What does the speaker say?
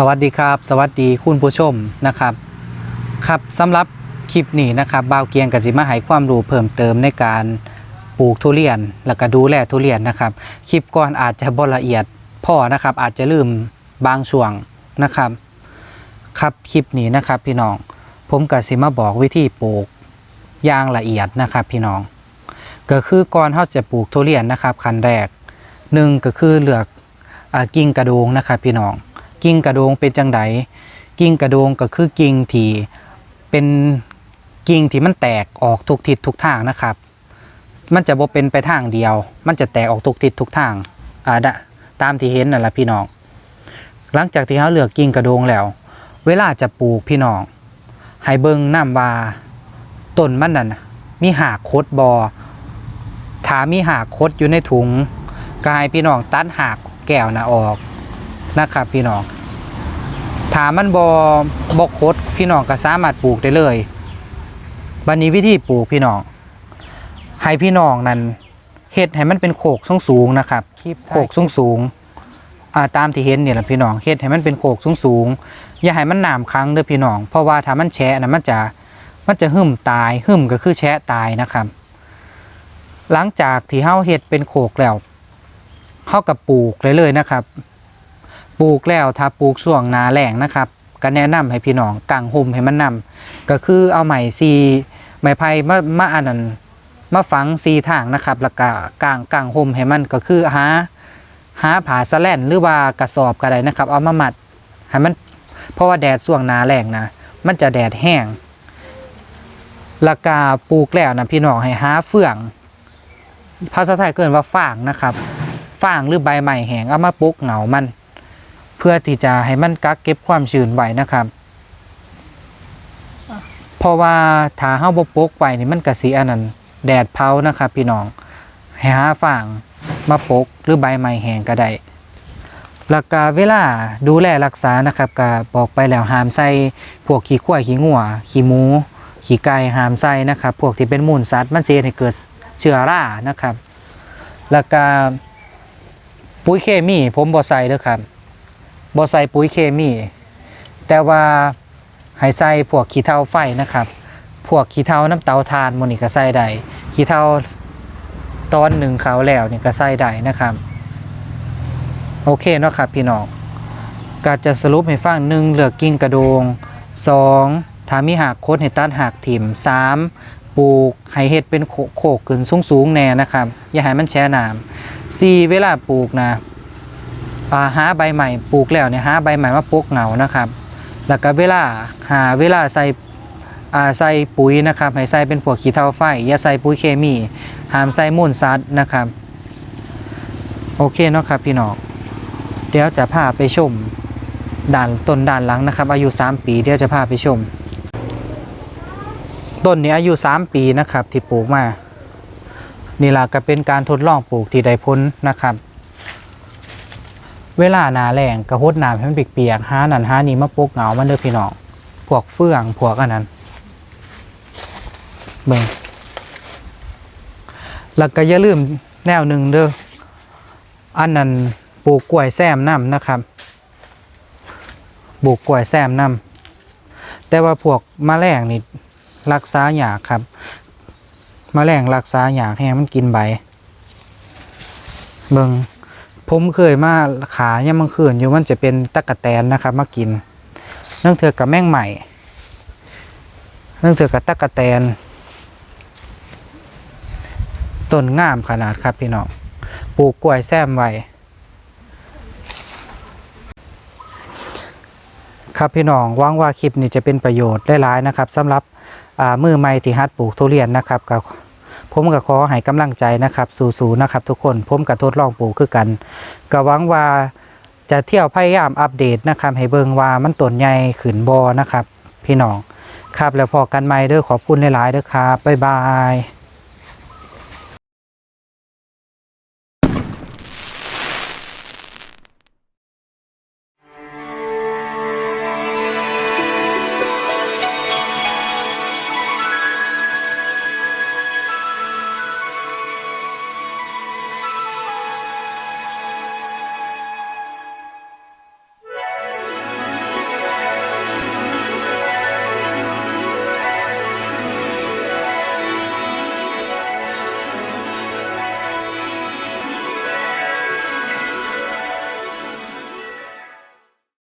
สวัสดีครับ สวัสดีคุณผู้ชมนะครับ ครับสำหรับคลิปนี้นะครับบ่าวเกียงกับสิมาให้ความรู้เพิ่มเติมในการปลูกทุเรียน แล้วก็ดูแลทุเรียนนะครับ คลิปก่อนอาจจะบ่ละเอียดพ่อนะครับ อาจจะลืมบางช่วงนะครับ ครับคลิปนี้นะครับพี่น้อง ผมกับสิมาบอกวิธีปลูกอย่างละเอียดนะครับ พี่น้อง ก็คือก่อนเขาจะปลูกทุเรียนนะครับขั้นแรกหนึ่งก็คือเลือกอากิ่งกระโดงนะครับ พี่น้อง กิ่งกระโดงเป็นจังไดกิ่งกระโดงก็คือกิ่งที่เป็นกิ่งที่มันแตกออกทุกทิศทุกทางนะครับ มันจะบ่เป็นไปทางเดียว มันจะแตกออกทุกทิศทุกทางอ่าตามที่เห็นนั่นแหละพี่น้อง หลังจากที่เขาเลือกกิ่งกระโดงแล้ว เวลาจะปลูกพี่น้องให้เบิ่งน้ำว่าต้นมันนั่นน่ะมีหากคดบอถามีหากคดอยู่ในถุงก็ให้พี่น้องตัดหากแก้วนะออก นะครับพี่น้องถามมันบอบกคดพี่น้องก็สามารถปลูกได้เลยบันนี้วิธีปลูกพี่น้องให้พี่น้องนั้นเฮ็ดให้มันเป็นโขกสูงสูงๆนะครับโขกสูงสูงๆอ่าตามที่เห็นเนี่ยแหละพี่น้องเฮ็ดให้มันเป็นโขกสูงสูงๆอย่าให้มันหนามครั้งเด้อพี่น้องเพราะว่าถ้ามันแฉะนะมันจะมันจะหึ่มตายหึ่มก็คือแฉะตายนะครับ หลังจากที่เฮาเฮ็ดเป็นโขกแล้วเฮากับปลูกเลยเลยนะครับ ปลูกแล้วถ้าปลูกช่วงนาแหลงนะครับ ก็แนะนำให้พี่น้องกางห่มให้มันนำก็คือเอาไม้ซีไม้ไผ่มามาอันนั้นมาฝังซีทางนะครับ แล้วก็กางกางห่มให้มันก็คือหาหาผาสะแล่นหรือว่ากระสอบก็ได้นะครับ เอามามัดให้มันเพราะว่าแดดช่วงนาแหลงนะ มันจะแดดแห้งแล้วก็ปลูกแล้วนะพี่น้องให้หาเฟื่อง ภาษาไทยเกินว่าฟางนะครับฟางหรือใบใหม่แห้งเอามาปลูกเหงามัน เพื่อที่จะให้มันกักเก็บความชื้นไว้นะครับ เพราะว่าถ้าเฮาบ่ปกไว้นี่มันก็สิอันนั้นแดดเผานะครับพี่น้องให้หาฟางมาปกหรือใบไม้แห้งก็ได้แล้วก็เวลาดูแลรักษานะครับก็บอกไปแล้วห้ามใส่พวกขี้ข้วขี้งัวขี้หมูขี้ไก่ห้ามใส่นะครับ พวกที่เป็นมูลสัตว์มันจะเฮ็ดให้เกิดเชื้อรานะครับแล้วก็ปุ๋ยเคมีผมบ่ใส่เด้อครับ บ่ใส่ปุ๋ยเคมี แต่ว่าให้ใส่พวกขี้เถ้าไฟนะครับ พวกขี้เถ้าน้ำเตาถ่านมันนี่ก็ใส่ได้ขี้เถ้าตอนหนึ่งเขาแล้วนี่ก็ใส่ได้นะครับ โอเคเนาะครับพี่น้องก็จะสรุปให้ฟังหนึ่งเหลือกกิ่งกระโดงสองถามีหากโคดให้ตัดหากถิ่มสามปลูกให้เฮ็ดเป็นโขกขึ้นสูงๆแน่นะครับ อย่าให้มันแช่น้ำสี่เวลาปลูกนะ หาใบใหม่ปลูกแล้วเนี่ยหาใบใหม่มาปลูกเหงานะครับ แล้วก็เวลาหาเวลาใส่าใส่ปุ๋ยนะครับให้ใส่เป็นพวกขี้เถ้าไฟอย่าใส่ปุ๋ยเคมีห้ามใส่มูลสัตว์นะครับ โอเคเนาะครับพี่น้องเดี๋ยวจะพาไปชมด่านต้นด่านหลังนะครับ อายุ 3 ปีเดี๋ยวจะพาไปชม ต้นนี้อายุ 3 ปีนะครับที่ปลูกมานี่ล่ะก็เป็นการทดลองปลูกที่ได้ผลนะครับ เวลาหนาแรงกระหดน้ำให้มันเปียกๆหานั่นหานี่มาปกเหงามันเด้อพี่น้องพวกเฟื่องพวกอันนั้นเบิ่งแล้วก็อย่าลืมแนวหนึ่งเด้ออันนั้นปลูกกล้วยแซมน้ำนะครับปลูกกล้วยแซมน้ำแต่ว่าพวกมแมลงนี่รักษาหยากครับมแมลงรักษาหยากให้มันกินใบเบิ่ง ผมเคยมาขาเนี่ยามมังคืนอยู่มันจะเป็นตะกะแตนนะครับ มากินเนื่องเถือกับแมงใหม่เนื่องเถือกับตะกะแตนต้นงามขนาดครับพี่น้องปลูกกล้วยแซมไว้ครับพี่น้องหวังว่าคลิปนี้จะเป็นประโยชน์ได้หลายนะครับสำหรับมือใหม่ที่ฮัดปลูกทุเรียนนะครับกับ ผมก็ขอให้กำลังใจนะครับสู้ๆนะครับ ทุกคนผมกับทดลองปลูกคือกันก็หวังว่าจะเที่ยวพยายามอัปเดตนะครับ ให้เบิ่งว่ามันต้นใหญ่ขืนบอนะครับ พี่น้องครับแล้วพอกันใหม่เด้อขอบคุณหลายๆเด้อครับบ๊ายบาย